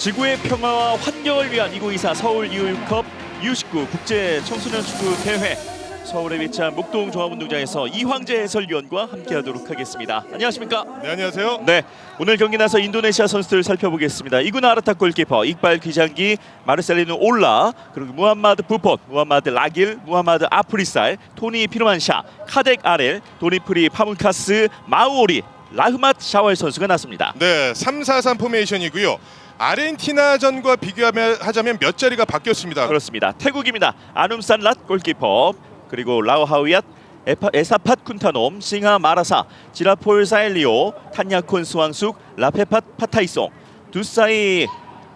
지구의 평화와 환경을 위한 2024 서울 이후컵 U19 국제 청소년 축구 대회 서울에 위치한 목동 종합운동장에서 이황재 해설위원과 함께하도록 하겠습니다. 안녕하십니까? 네 안녕하세요. 네, 오늘 경기 나서 인도네시아 선수들 살펴보겠습니다. 이구나 아르타 골키퍼, 이빨 귀장기, 마르셀리누 올라, 그리고 무함마드 부폰, 무함마드 라길, 무함마드 아프리살, 토니 피르만샤, 카덱 아렐, 도니프리 파문카스, 마우오리, 라흐맛 샤왈 선수가 나섭니다. 네 3-4-3 포메이션이고요. 아르헨티나전과 비교하자면 몇 자리가 바뀌었습니다. 그렇습니다. 태국입니다. 아눔산 랏 골키퍼, 그리고 라오하우얏, 에사팟 쿤타놈, 싱하 마라사, 지라폴 사엘리오, 탄야콘 스왕숙, 라페팟 파타이송, 두사이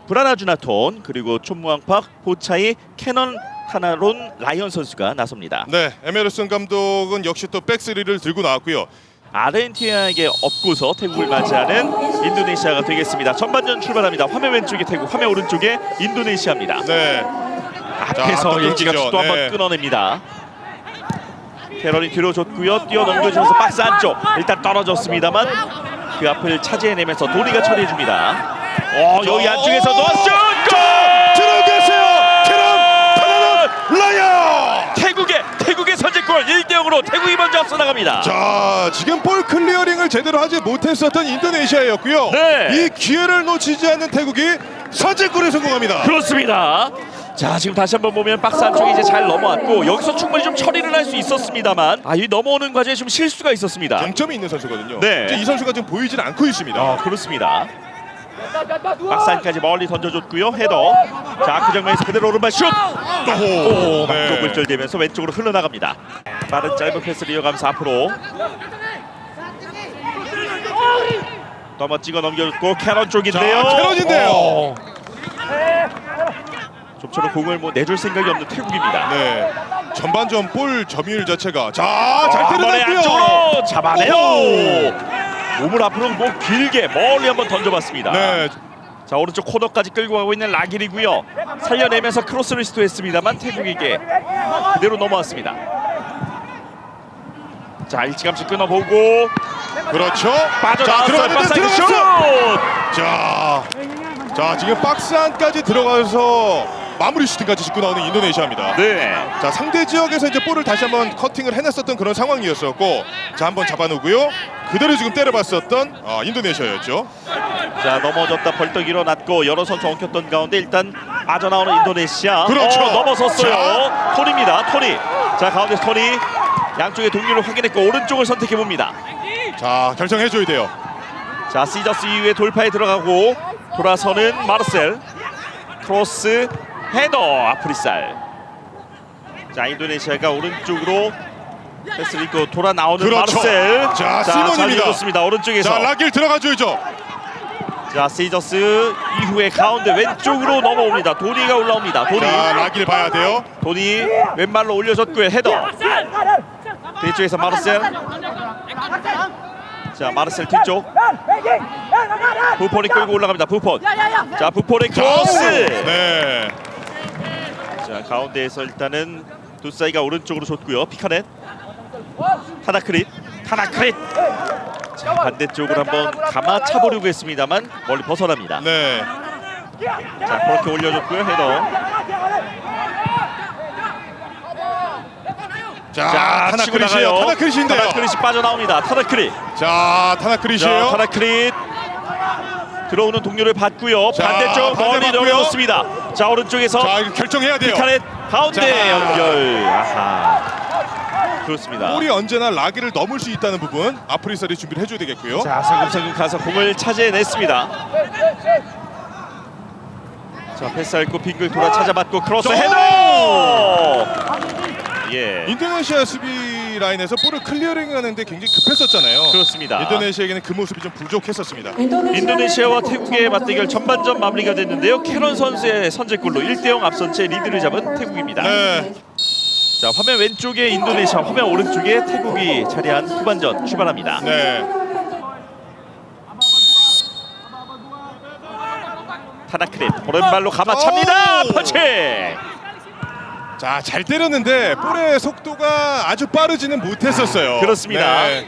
브라나 주나톤, 그리고 촌무왕팍, 포차이, 캐넌 타나론 라이언 선수가 나섭니다. 네 에메르슨 감독은 역시 또 백스리를 들고 나왔고요. 아르헨티나에게 업고서 태국을 맞이하는 인도네시아가 되겠습니다. 전반전 출발합니다. 화면 왼쪽에 태국, 화면 오른쪽에 인도네시아입니다. 네. 앞에서 또 일찌감치. 또 한번 네. 끊어냅니다. 캐런이 뒤로 줬고요. 뛰어 넘겨주면서 박스 안쪽 일단 떨어졌습니다만 그 앞을 차지해내면서 도니가 처리해줍니다. 어 여기 안쪽에서 놓았죠. 골! 들어갔어요. 캐런 파나는 라이어. 태국의 태국의 선제골 1대 0으로 태국이 먼저 앞서 나갑니다. 자 지금 볼 클리어링을 제대로 하지 못했었던 인도네시아였고요. 네. 이 기회를 놓치지 않는 태국이 선제골에 성공합니다. 그렇습니다. 자 지금 다시 한번 보면 박스 안쪽에 이제 잘 넘어왔고 여기서 충분히 좀 처리를 할 수 있었습니다만 아 이 넘어오는 과정에 좀 실수가 있었습니다. 장점이 있는 선수거든요. 네. 이제 이 선수가 지금 보이질 않고 있습니다. 아 그렇습니다. 안까지 멀리 던져줬고요. 헤더. 자 그 장면에서 그대로 오른발 슛. 오, 네. 막고 굴절되면서 왼쪽으로 흘러나갑니다. 빠른 짧은 패스를 이어가면서 앞으로 넘어 찍어 넘겨줬고 캐런 쪽인데요. 자, 캐런인데요. 어. 좀처럼 공을 뭐 내줄 생각이 없는 태국입니다. 네. 전반전 볼 점유율 자체가 자잘 한 번에 때려놨고요. 안쪽으로 잡아내요. 오. 몸을 앞으로 뭐 길게 멀리 한번 던져봤습니다. 네. 자 오른쪽 코너까지 끌고 가고 있는 라길이고요. 살려내면서 크로스를 시도했습니다만 태국에게 그대로 넘어왔습니다. 자 일찌감치 끊어보고 그렇죠. 빠져나왔어요. 들어갔어. 슛! 자, 자 지금 박스 안까지 들어가서 마무리 슈팅까지 짚고 나오는 인도네시아입니다. 네. 자 상대 지역에서 이제 볼을 다시 한번 커팅을 해냈었던 그런 상황이었었고, 자 한번 잡아놓고요. 그대로 지금 때려봤었던 아, 인도네시아였죠. 자 넘어졌다 벌떡 일어났고 여러 선수 엉켰던 가운데 일단 빠져나오는 인도네시아. 그렇죠. 어, 넘어섰어요. 토니입니다. 토니. 자 가운데 토니. 양쪽의 동료를 확인했고 오른쪽을 선택해 봅니다. 자 결정해줘야 돼요. 자 시저스 이후에 돌파에 들어가고 돌아서는 마르셀 크로스 헤더 아프리살. 자 인도네시아가 오른쪽으로 패스를 입고 돌아 나오는 그렇죠. 마르셀. 자, 시몬입니다. 좋습니다. 오른쪽에서. 자 라길 들어가줘야죠. 자 시저스 이후에 가운데 왼쪽으로 넘어옵니다. 도니가 올라옵니다. 도니. 자 라길 봐야 돼요. 도니 왼발로 올려줬고요. 헤더. 뒤쪽에서 마르셀. 자 마르셀 뒤쪽. 부폰이 끌고 올라갑니다. 부폰 자 부폰의 크로스. 네. 자 가운데에서 일단은 두사이가 오른쪽으로 줬고요. 피카넷. 타나크릿. 타나크릿. 자 반대쪽으로 한번 감아 차 보려고 했습니다만 멀리 벗어납니다. 네. 자 그렇게 올려줬고요 헤더. 자, 자. 나가요. 타나크리시인데요. 타나크릿이 빠져나옵니다. 타나크릿. 자자 타나크리시에요. 타나크릿 들어오는 동료를 받고요 자, 반대쪽 반대 멀리 맞고요. 내려놓습니다 자 오른쪽에서 자 이거 결정해야 돼요. 피카넷 가운데 자. 연결 아하 그렇습니다 볼이 언제나 라기를 넘을 수 있다는 부분 아프리살이 준비를 해줘야 되겠고요. 자 성금성금 가서 공을 차지해냈습니다 자 패스할고 빙글 돌아 찾아맞고 크로스 오! 헤더 예 인도네시아 수비 라인에서 볼을 클리어링하는데 굉장히 급했었잖아요. 그렇습니다 인도네시아에게는 그 모습이 좀 부족했었습니다. 인도네시아와 태국의 맞대결 전반전 마무리가 됐는데요 캐런 선수의 선제골로 1대0 앞선 채 리드를 잡은 태국입니다 네. 자 화면 왼쪽에 인도네시아 화면 오른쪽에 태국이 자리한 후반전 출발합니다 네. 타나크릿 오른발로 감아찹니다 오! 펀치 자, 잘 때렸는데 볼의 속도가 아주 빠르지는 못했었어요. 그렇습니다. 네.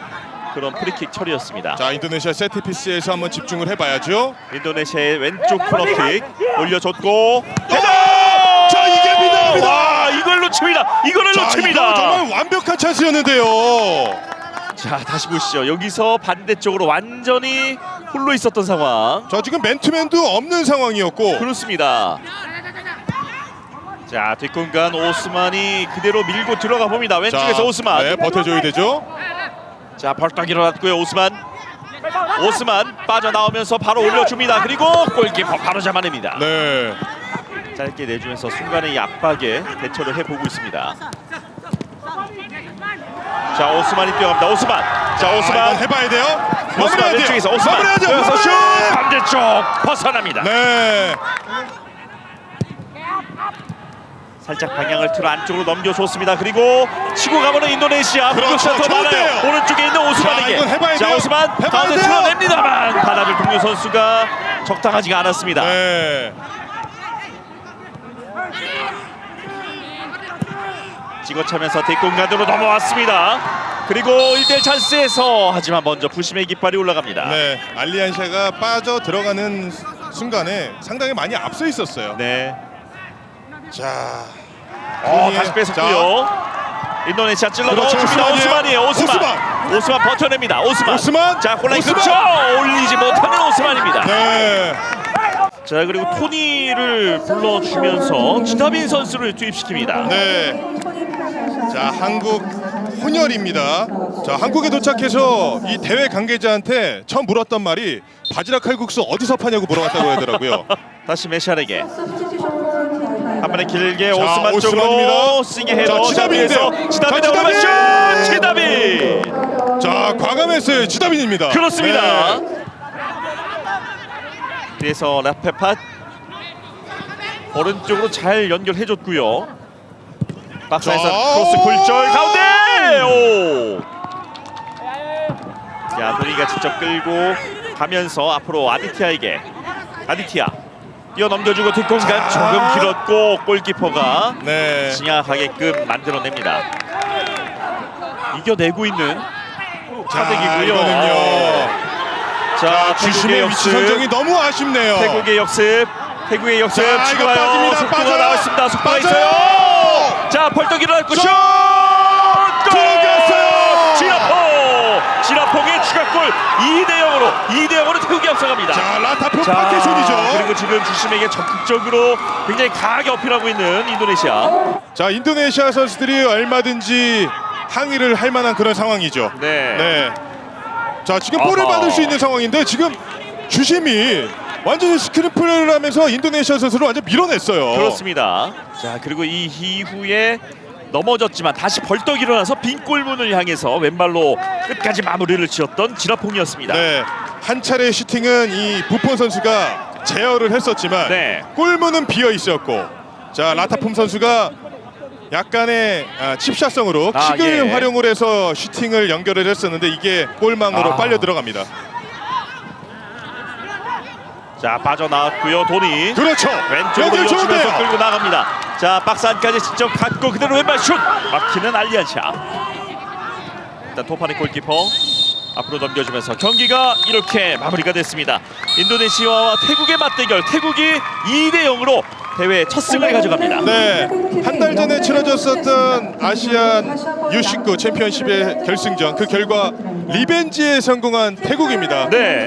그런 프리킥 처리였습니다. 자 인도네시아 세트피스에서 한번 집중을 해봐야죠. 인도네시아의 왼쪽 코너킥 올려줬고 헤더! 자, 이게 비나옵니다. 와 이걸 놓칩니다. 이거를 자 놓칩니다. 이거 정말 완벽한 찬스였는데요. 자 다시 보시죠. 여기서 반대쪽으로 완전히 홀로 있었던 상황. 자 지금 맨투맨도 없는 상황이었고 그렇습니다. 자 뒷공간 오스만이 그대로 밀고 들어가 봅니다. 왼쪽에서 오스만. 네, 버텨줘야 되죠. 자 벌떡 일어났고요 오스만. 오스만 빠져나오면서 바로 올려줍니다. 그리고 골키퍼 바로 잡아냅니다. 네. 짧게 내주면서 순간의 이 압박에 대처를 해보고 있습니다. 자 오스만이 뛰어갑니다. 오스만. 자 아, 오스만. 이건 해봐야 돼요. 오스만 마무리해야 돼요. 왼쪽에서 오스만. 마무리해야 돼요. 여기서 슛 마무리! 반대쪽 벗어납니다. 네. 살짝 방향을 틀어 안쪽으로 넘겨줬습니다. 그리고 치고 가보는 인도네시아 그렇죠. 더 많아요. 좋은데요. 오른쪽에 있는 오스만에게. 자, 이건 해봐야 자 돼요. 오스만 해봐야 가운데 돼요. 틀어냅니다만 바닥을 동료 선수가 적당하지가 않았습니다. 네. 찍어차면서 뒷공간으로 넘어왔습니다. 그리고 1대1 찬스에서 하지만 먼저 부심의 깃발이 올라갑니다. 네. 알리안샤가 빠져 들어가는 순간에 상당히 많이 앞서 있었어요. 네. 자. 어, 자, 다시 뺏었고요. 인도네시아 찔러 그렇죠, 넣어줍니다. 오스만이에요. 오스만이에요. 오스만. 오스만. 오스만 버텨냅니다. 오스만. 오스만. 자, 오스만. 그쵸 올리지 못하는 오스만입니다. 네. 자, 그리고 토니를 불러주면서 지다빈 선수를 투입시킵니다. 네. 자, 한국 혼혈입니다. 자, 한국에 도착해서 이 대회 관계자한테 처음 물었던 말이 바지락 칼국수 어디서 파냐고 물어봤다고 하더라고요. 다시 메샬에게 한 번에 길게 자, 오스만 쪽으로 오스만입니다. 헤더 자, 지다빈인데요. 지다빈의 자, 오른발 슛! 지다빈! 자, 과감했어요. 지다빈입니다. 그렇습니다. 네. 그래서 라페팟 오른쪽으로 잘 연결해줬고요. 박사에서 자, 크로스 오! 굴절 가운데 오. 자 누리가 직접 끌고 가면서 앞으로 아디티아에게 아디티아 뛰어 넘겨주고 뒷공간 자. 조금 길었고 골키퍼가 네. 진약하게끔 만들어냅니다. 이겨내고 있는. 이거는요. 자, 주심의 위치. 선정이 너무 아쉽네요. 태국의 역습. 태국의 역습. 자, 이거 치고가요. 빠집니다. 속도가 빠져요. 나왔습니다. 속도가 빠져요. 있어요. 자, 벌떡 일어났고 슛! 슛! 골! 들어갔어요. 지라퐁! 지라퐁의 추가 골 2대 0으로 2대 0으로 태국이 앞서갑니다. 자, 라타표 자, 파케손이죠. 그리고 지금 주심에게 적극적으로 굉장히 강하게 어필하고 있는 인도네시아. 자, 인도네시아 선수들이 얼마든지 항의를 할 만한 그런 상황이죠. 네. 네. 자, 지금 볼을 아하. 받을 수 있는 상황인데 지금 주심이 완전히 스크린 플레이를 하면서 인도네시아 선수를 완전 밀어냈어요. 그렇습니다. 자 그리고 이 이후에 넘어졌지만 다시 벌떡 일어나서 빈 골문을 향해서 왼발로 끝까지 마무리를 지었던 지라퐁이었습니다. 네. 한 차례 슈팅은 이 부폰 선수가 제어를 했었지만 네. 골문은 비어 있었고 자 라타품 선수가 약간의 아, 칩샷성으로 아, 킥을 예. 활용을 해서 슈팅을 연결을 했었는데 이게 골망으로 아. 빨려 들어갑니다. 자 빠져나왔고요. 돈이 그렇죠. 왼쪽으로 여기 좋은데요. 끌고 나갑니다. 자 박스 안까지 직접 갖고 그대로 왼발 슛 막히는 알리안샤. 일단 토파니 골키퍼 앞으로 넘겨주면서 경기가 이렇게 마무리가 됐습니다. 인도네시아와 태국의 맞대결 태국이 2대 0으로 대회 첫 승을 가져갑니다. 네, 한 달 전에 치러졌었던 아시안 U19 챔피언십의 결승전 그 결과 리벤지에 성공한 태국입니다. 네.